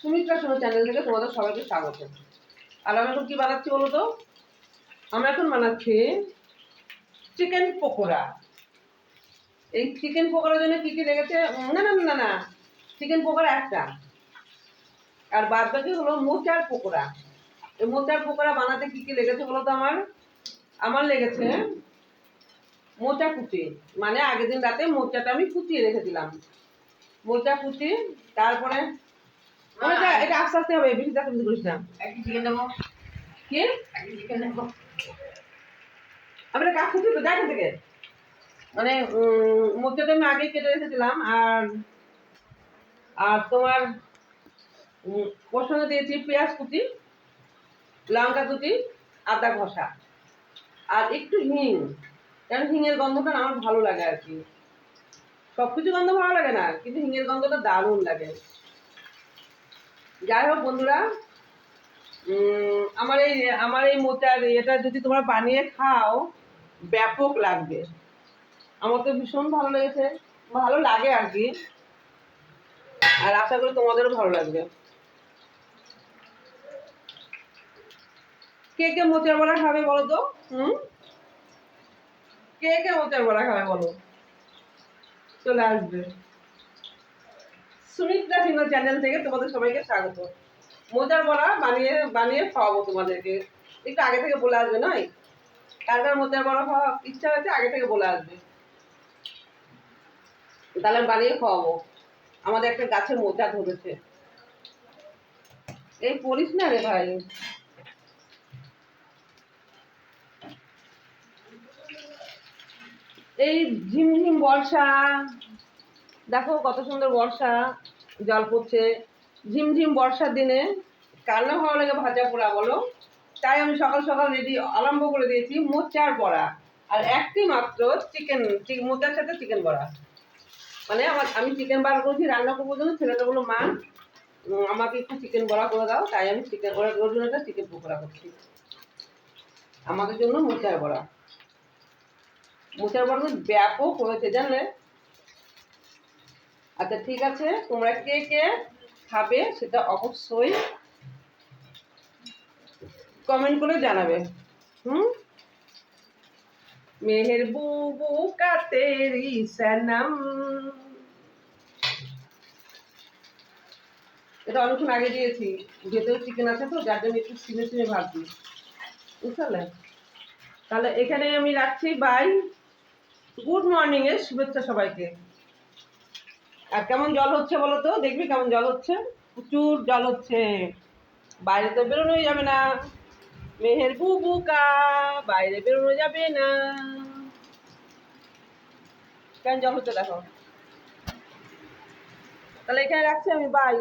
সুমিত্রা সোনা চ্যানেল থেকে তোমাদের সবাইকে স্বাগত। আর আমি এখন কি বানাচ্ছি বলো তো? আমরা এখন বানাচ্ছি চিকেন পকোড়া। এই চিকেন পকোড়ার জন্য কী কী লেগেছে? না না না না চিকেন পকোড়া একটা। আর বাদ বাকি হলো মোচার পকোড়া। এই মোচার পকোড়া বানাতে কী কী লেগেছে বলো তো আমার? আমার লেগেছে মোচা কুচি। মানে আগের দিন রাতে মোচাটা আমি কুচিয়ে রেখে দিলাম। মোচা কুচি, তারপরে এটা এটা আস্তে আস্তে হবে বেশি চাকরি করিস না। একটি চিকেন দেবো কি? একটি চিকেন দেবো আমি এটা কাজ করছি তো দেখেন থেকে। মানে মোচাটা আমি আগে কেটে রেখেছিলাম আর আর তোমার উম, ওর সঙ্গে দিয়েছি পেঁয়াজ কুচি লঙ্কা কুচি আদা ঘষা আর একটু হিং। কারণ হিঙের গন্ধটা আমার ভালো লাগে আর কি। সব কিছু গন্ধ ভালো লাগে না কিন্তু হিঙের গন্ধটা দারুণ লাগে। যাই হোক বন্ধুরা আমার এই আমার এই মোচার এটা যদি তোমরা বানিয়ে খাও, ব্যাপক লাগবে। আমার তো ভীষণ ভালো লেগেছে, ভালো লাগে আর কি। আর আশা করি তোমাদেরও ভালো লাগবে। কে কে মোচার বড়া খাবে বলো তো? হুম? কে কে মোচার বড়া খাবে বলো? চলে আসবে। সুমিত্রা সিংহ চ্যানেল থেকে তোমাদের সবাইকে স্বাগত। মোজার বড়া বানিয়ে বানিয়ে খাওয়াবো তোমাদেরকে। একটু আগে থেকে বলে আসবে, নয়? কার কার মোজার বড়া খাওয়া ইচ্ছা হয়েছে, আগে থেকে বলে আসবে। তাহলে বানিয়ে খাওয়াবো। আমাদের একটা গাছের মোচা ধরেছে। এই পড়িস না রে ভাই। এই ঝিমঝিম বর্ষা। দেখো কত সুন্দর বর্ষা। জল পড়ছে। ঝিমঝিম বর্ষার দিনে কার না ভালো লাগে ভাজা পোড়া, বলো? তাই আমি সকাল সকাল রেডি, আরম্ভ করে দিয়েছি মোচার বড়া। আর একটি মাত্র চিকেন মোচার সাথে চিকেন বড়া। মানে আমার, আমি চিকেন বার করেছি, রান্না করব জন্য ছেলেটা বলল, মা আমাকে একটু চিকেন বড়া করে দাও। তাই আমি চিকেন বড়া করার জন্য একটা চিকেন পকোড়া করছি। আমাদের জন্য মোচার বড়া। মোচার বড়া ব্যাপক হয়েছে, জানলে? আচ্ছা ঠিক আছে, তোমরা কে কে খাবে সেটা অবশ্যই কমেন্ট করে জানাবে। হুম? মেহের বুবু কা তেরি এটা অনেকক্ষণ আগে দিয়েছি ভেতরে চিকেন আছে তো, যার জন্য একটু সিমে সিমে ভাবছি। বুঝতে পারলে? তাহলে এখানে আমি রাখছি বাই গুড মর্নিং এর শুভেচ্ছা সবাইকে। আর কেমন জল হচ্ছে বলো তো? দেখবি কেমন জল হচ্ছে? প্রচুর জল হচ্ছে। বাইরে তো বেরোনোই যাবে না। মেহের বুবুকা বাইরে বেরোনো যাবে না। কেন জল হচ্ছে দেখো। তাহলে এখানে রাখছি আমি বাই